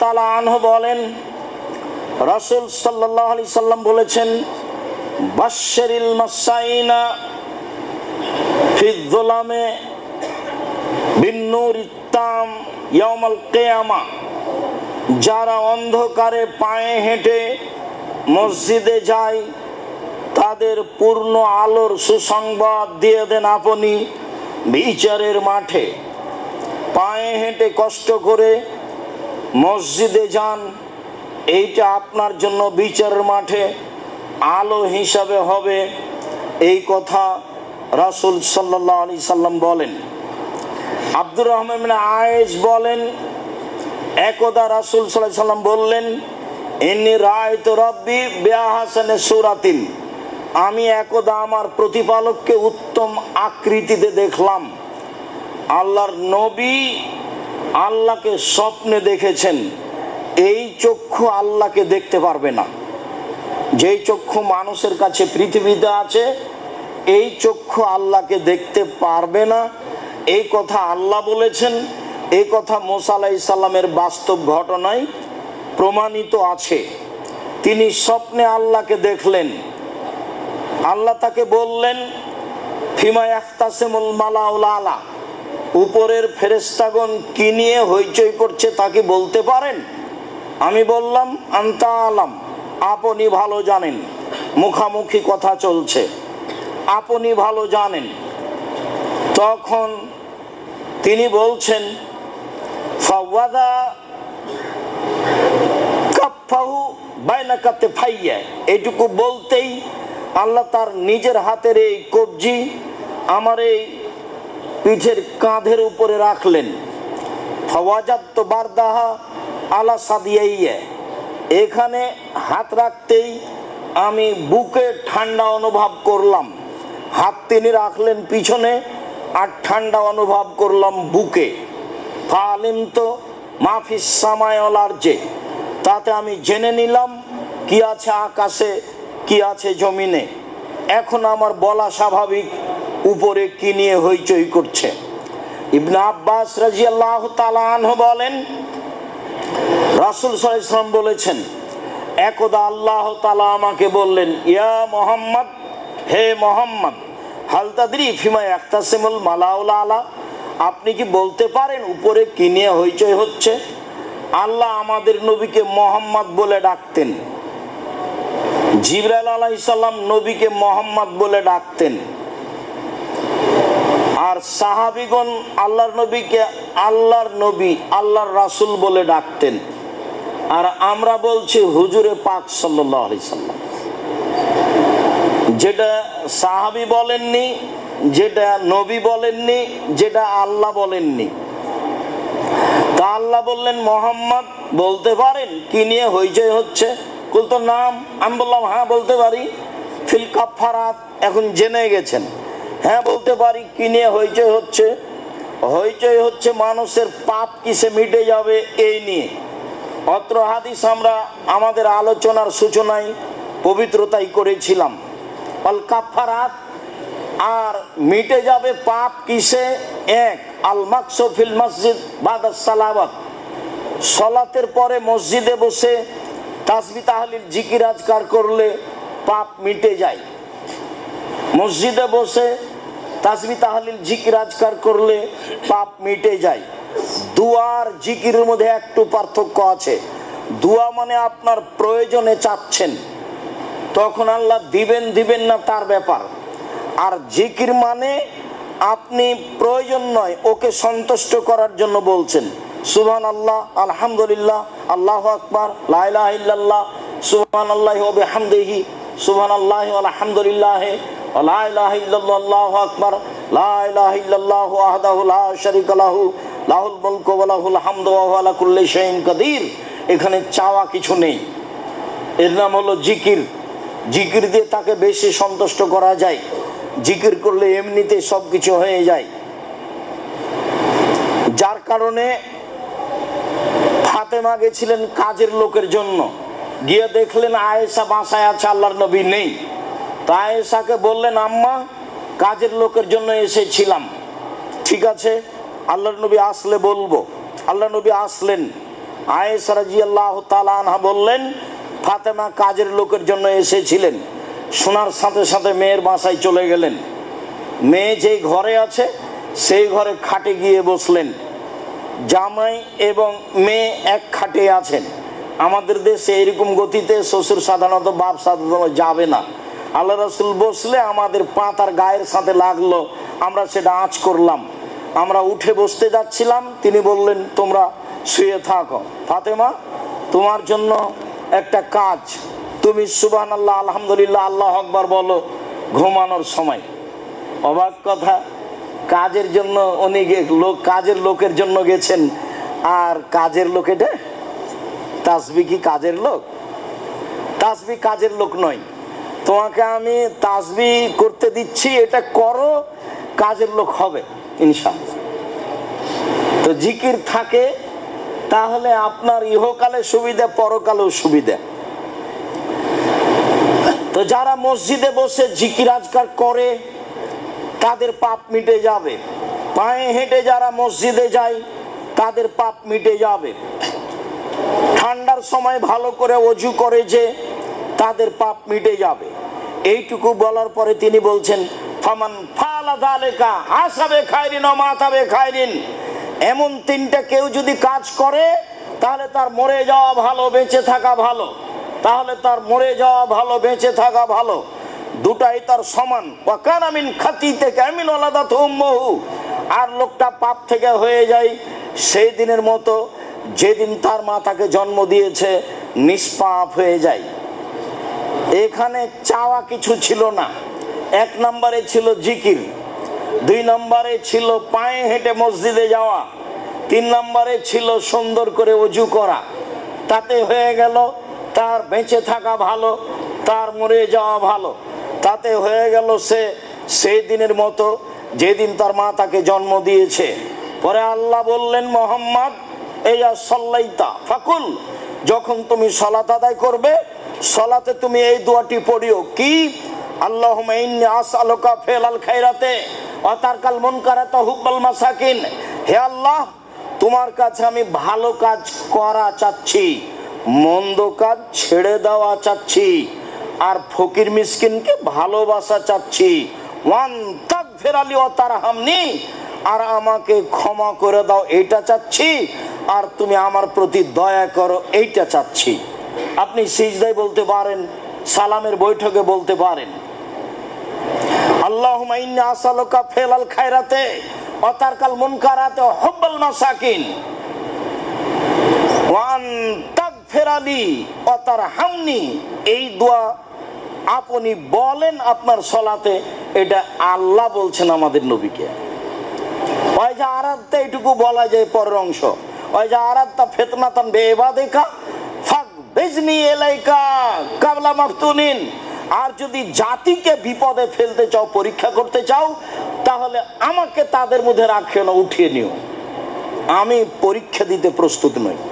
তালা আনহ বলেন, রাসূল সাল্লাম বলেছেন, বাশশারিল মাসাইনা কিয়ামা। যারা অন্ধকারে পায়ে হেঁটে মসজিদে যায়, তাদের পূর্ণ আলোর সুসংবাদ দিয়ে দেন আপনি বিচারের মাঠে। পায়ে হেঁটে কষ্ট করে মসজিদে যান, এইটা আপনার জন্য বিচারের মাঠে আলো হিসাবে হবে। এই কথা রাসূল সাল্লাহ আলি সাল্লাম বলেন। আব্দুর রহমান আয়েজ বলেন, একদা রাসূল সাল্লাহ সাল্লাম বললেন, ইন্নি রায় তো রব্বি বেহাসানে সুরাতিন। আমি একদা আমার প্রতিপালককে উত্তম আকৃতিতে দেখলাম। আল্লাহর নবী আল্লাহকে স্বপ্নে দেখেছেন। এই চক্ষু আল্লাহকে দেখতে পারবে না। যেই চক্ষু মানুষের কাছে পৃথিবীতে আছে, এই চক্ষু আল্লাহকে দেখতে পারবে না। এই কথা আল্লাহ বলেছেন। এই কথা মোসা ইসাল্লামের বাস্তব ঘটনায় প্রমাণিত আছে। তিনি স্বপ্নে আল্লাহকে দেখলেন। আল্লাহ তাকে বললেন, ফিমা আখতাসেমুল মালাউল আলা? উপরের ফেরেস্তাগণ কি নিয়ে হইচই করছে তাকে বলতে পারেন? আমি বললাম, আন্তা আলাম, আপনি ভালো জানেন, মুখামুখি কথা চলছে। আপনি ভালো জানেন। তখন তিনি বলছেন ফাইয়া এইটুকু বলতেই আল্লাহ তার নিজের হাতের এই কবজি, আমার এই পিঠের কাঁধের উপরে রাখলেন। ফওয়াজাত বারদাহা এখানে হাত রাখতেই আমি বুকে ঠান্ডা অনুভব করলাম। হাত তিনি রাখলেন পিছনে আর ঠান্ডা অনুভব করলাম বুকে। ফালিম তো মাফিস সামায়লার যে, তাতে আমি জেনে নিলাম কি আছে আকাশে, কি আছে জমিনে। এখন আমার বলা স্বাভাবিক উপরে কি নিয়ে হইচই করছে? ইবনা আব্বাস রাজিয়াল্লাহ তালাহ বলেন, রাসুল সাল্লাম বলেছেন, একদা আল্লাহ তালা আমাকে বললেন, ইয়া মোহাম্মদ, হে মোহাম্মদ হালতাদ্রি ফিমা একতাসেমুল মালাউলা আলা, আপনি কি বলতে পারেন উপরে কি নিয়ে হইচই হচ্ছে? আল্লাহ আমাদের নবীকে মোহাম্মদ বলে ডাকতেন। জিবরাইল আলাইসাল্লাম নবীকে মোহাম্মদ বলে ডাকতেন। সাহাবিগণ আল্লাহর নবীকে আল্লাহর নবী, আল্লাহর রাসুল বলে ডাকতেন। আর আমরা বলছি হুজুরে পাক সাল্লাম। যেটা সাহাবি বলেননি, যেটা নবী বলেননি, যেটা আল্লাহ বলেননি। তা আল্লাহ বললেন, মোহাম্মদ, বলতে পারেন কি নিয়ে হইচই হচ্ছে? বলতো নাম, আমি বললাম হ্যাঁ বলতে পারি। ফিল কাফারাত এখন জেনে গেছেন। হ্যাঁ বলতে পারি, কি নিয়ে হইচই হচ্ছে? হইচই হচ্ছে মানুষের পাপ কিসে মিটে যাবে এই নিয়ে। অত্র হাদিস আমরা আমাদের আলোচনার সূচনায় পবিত্রতাই করেছিলাম। অল কাফারাত আর মিটে যাবে পাপ কিসে? এক, আল মাকসফিল মসজিদ বাদাস সালাবাত সলাতের পরে মসজিদে বসে তাসবি তাহলিল জিকির আজকার করলে পাপ মিটে যায়। মসজিদে বসে তাসবি তাহলিল জিকির আজকার করলে পাপ মিটে যায়। দুয়ার জিকিরের মধ্যে একটু পার্থক্য আছে। দুয়া মানে আপনার প্রয়োজনে চাচ্ছেন। তখন আল্লাহ দিবেন দিবেন না তার ব্যাপার। আর জিকির মানে আপনি প্রয়োজন নয়, ওকে সন্তুষ্ট করার জন্য বলছেন। সুবহান আল্লাহ আলহামদুলিল্লাহ, আল্লাহ আকবার ইল্লাল্লাহ সুবহান আল্লাহ হামদেহি সুবহান আল্লাহ আলহামদুলিল্লাহ এখানে চাওয়া কিছু নেই। এর নাম হলো জিকির। জিকির দিয়ে তাকে বেশি সন্তুষ্ট করা যায়। জিকির করলে এমনিতে সব কিছু হয়ে যায়। যার কারণে ফাতেমা গেছিলেন কাজের লোকের জন্য। গিয়ে দেখলেন আয়েশা বাসায় আছে, আল্লাহর নবী নেই। তা আয়েশাকে বললেন, আম্মা, কাজের লোকের জন্য এসেছিলাম। ঠিক আছে? আল্লাহর নবী আসলে বলব। আল্লাহ নবী আসলেন। আয়েশা রাজিয়াল্লাহ তাআলা আনহা বললেন, ফাতেমা কাজের লোকের জন্য এসেছিলেন। শোনার সাথে সাথে মেয়ের বাসায় চলে গেলেন। মেয়ে যেই ঘরে আছে, সেই ঘরে খাটে গিয়ে বসলেন। জামাই এবং মেয়ে এক খাটে আছেন। আমাদের দেশে এরকম গতিতে শ্বশুর সাধারণত বাপ সাধারণত যাবে না। আল্লাহ রসুল বসলে আমাদের পা তার গায়ের সাথে লাগল। আমরা সেটা আঁচ করলাম। আমরা উঠে বসতে যাচ্ছিলাম। তিনি বললেন, তোমরা শুয়ে থাকো। ফাতেমা, তোমার জন্য একটা কাজ। তুমি সুবাহ আল্লাহ আলহামদুলিল্লাহ, আল্লাহ আকবার বলো, ঘুমানোর সময়। অবাক কথা, কাজের জন্য উনি লোক কাজের লোকের জন্য গেছেন। আর কাজের লোক তাসবি কি কাজের লোক? তাসবি কাজের লোক নয়। তোমাকে আমি তাসবি করতে দিচ্ছি, এটা করো, কাজের লোক হবে, ইনশাআল্লাহ। তো জিকির থাকে, তাহলে আপনার ইহকালে সুবিধা, পরকালেও সুবিধা। তো যারা মসজিদে বসে জিকির আজকার করে, তাদের পাপ মিটে যাবে। পায়ে হেঁটে যারা মসজিদে যায়, তাদের পাপ মিটে যাবে। ঠান্ডার সময় ভালো করে অজু করে যে তাদের পাপ মিটে যাবে। এইটুকু বলার পরে তিনি বলছেন, ফামান ফালা দালেকা হাসাবে খাইরিন ও মাথাবে খাইরিন এমন তিনটা কেউ যদি কাজ করে, তাহলে তার মরে যাওয়া ভালো, বেঁচে থাকা ভালো। তাহলে তার মরে যাওয়া ভালো, বেঁচে থাকা ভালো। দুটাই তার সমান। ওয়াকান আমিন খাতি থেকে আমিন আলাদা তুম্মহু আর লোকটা পাপ থেকে হয়ে যায় সেই দিনের মতো, যেদিন তার মা তাকে জন্ম দিয়েছে, নিষ্পাপ হয়ে যায়। এখানে চাওয়া কিছু ছিল না। এক নম্বরে ছিল জিকির, দুই নম্বরে ছিল পায়ে হেঁটে মসজিদে যাওয়া, তিন নম্বরে ছিল সুন্দর করে অজু করা। তাতে হয়ে গেল তার বেঁচে থাকা ভালো, তার মরে যাওয়া ভালো। তাতে হয়ে গেল সে সেই দিনের মতো যেদিন তার মা তাকে জন্ম দিয়েছে। পরে আল্লাহ বললেন, মোহাম্মদ এই সল্লাইতা, ফাকুল, যখন তুমি সলাত আদায় করবে সলাতে তুমি এই দোয়াটি পড়িও। কি? আল্লাহ আসআলুকা ফেলাল খাইরাতে। অতারকাল মুনকারাতা হুব্বাল মাসাকিন। হে আল্লাহ, তোমার কাছে আমি ভালো কাজ করা চাচ্ছি, মন্দ কাজ ছেড়ে দেওয়া চাচ্ছি, আর ফকির মিসকিনকে ভালোবাসা চাচ্ছি। ওয়ান তাক ফেরালি ও তার হামনি আর আমাকে ক্ষমা করে দাও এইটা চাচ্ছি, আর তুমি আমার প্রতি দয়া করো, এইটা চাচ্ছি। আপনি সিজদায় বলতে পারেন, সালামের বৈঠকে বলতে পারেন। ইন্নী ফেলাল খায়রাতে, অতারকাল মুনকারাতে, হব্বাল মাসাকিন। ওয়ান তাগফিরালি অতার হামনি এই দোয়া আপনি বলেন আপনার সলাতে, এটা আল্লাহ বলছেন আমাদের নবীকে। ওই যে আরাধটা এটুকু বলা যায় পরের অংশ। ওই যে আরাধটা ফেতনাতান বেবা দেখা কাবলা আর যদি জাতিকে বিপদে ফেলতে চাও, পরীক্ষা করতে চাও, তাহলে আমাকে তাদের মধ্যে রাখিও না, উঠিয়ে নিও। আমি পরীক্ষা দিতে প্রস্তুত নই।